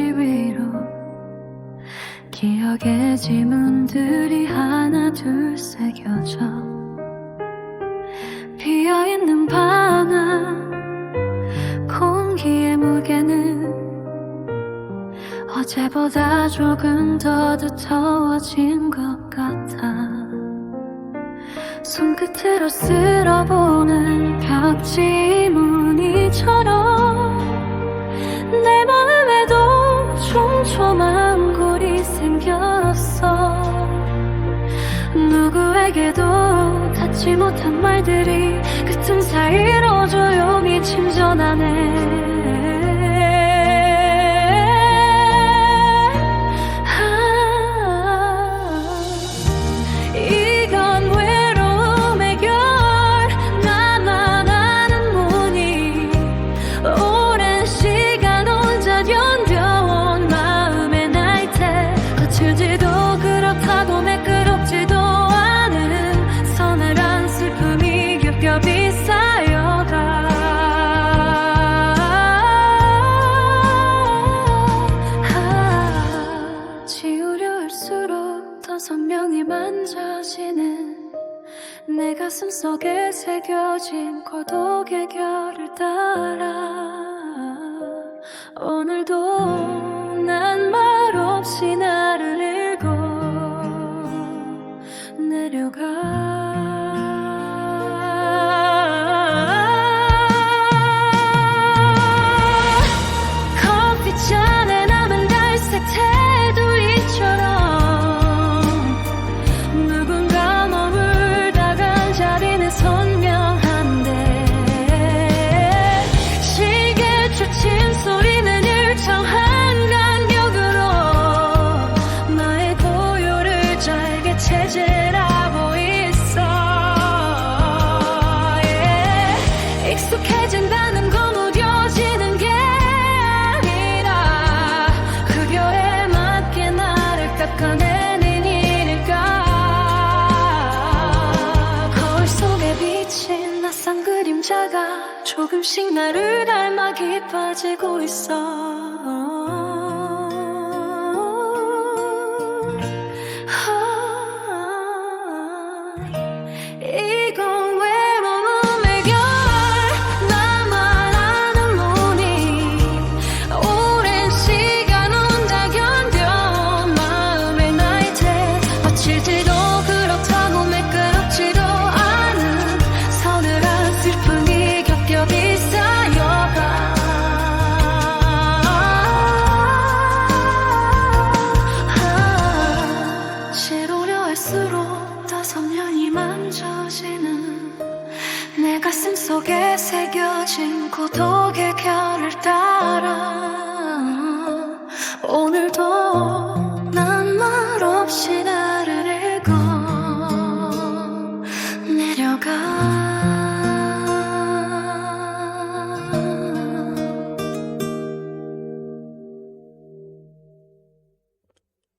집 위로 기억의 지문들이 하나 둘 새겨져 비어있는 방안 공기의 무게는 어제보다 조금 더 두터워진 것 같아. 손끝으로 쓸어보는 벽지 무늬처럼 생겼어. 누구에게도 닿지 못한 말들이 그 틈 사이로 조용히 침전하네 내 가슴 속에 새겨진 고독의 결을 따라 오늘도 난 말없이 나를 읽고 내려가. 남은 갈색 테두리처럼 누군 조금씩 나를 닮아 깊어지고 있어 속에 새겨진 고독의 결을 따라 오늘도 난 말 없이